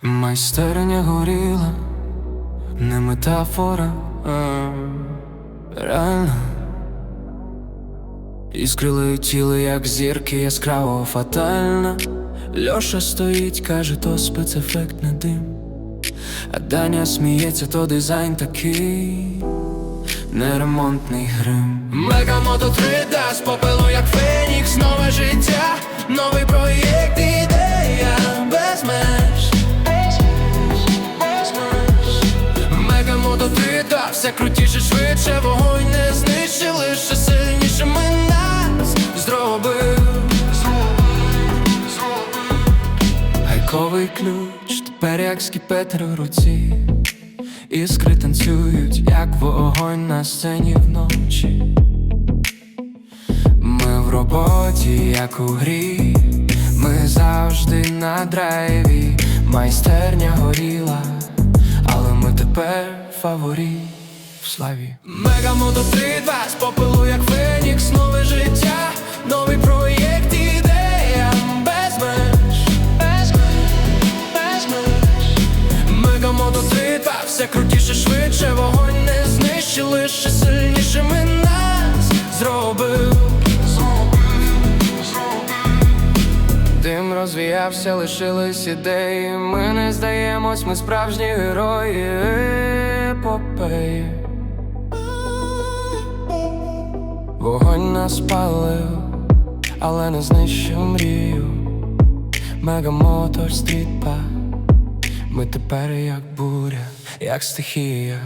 Майстерня горіла, не метафора, а реально. Іскри летіли, як зірки, яскраво фатально. Льоша стоїть, каже, то спецефект не дим. А Даня сміється, то дизайн такий, неремонтний грим. Мегамото 3D з попелу, як Фенікс, все крутіше, швидше, вогонь не знищив, лише сильніше ми нас зробив. Гайковий ключ, тепер як скіпетр в руці. Іскри танцюють, як вогонь на сцені вночі. Ми в роботі, як у грі, ми завжди на драйві, майстерня горіла, але ми тепер фаворі в славі. Мегамото 3-2 з попелу, як Фенікс, нове життя, новий проєкт, ідея без меж. Без меж, без меж. 3-2, все крутіше, швидше, вогонь не знищив, лише сильнішими нас зробив. Дим розвіявся, лишились ідеї. Ми не здаємось, ми справжні герої епопеї. Нас палив, але не знищив мрію. Мегамотор стріпа, Ми тепер як буря, як стихія.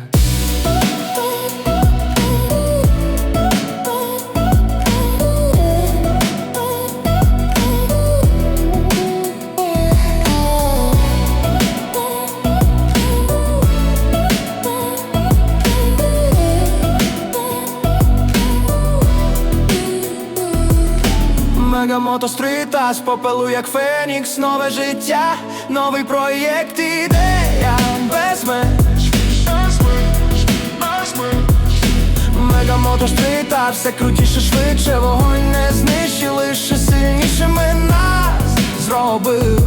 Мегамото стрита з попелу, як Фенікс, нове життя, новий проєкт, ідея без меж. Мегамото стрита, все крутіше, швидше, вогонь не знищили, лише сильнішими нас зробив.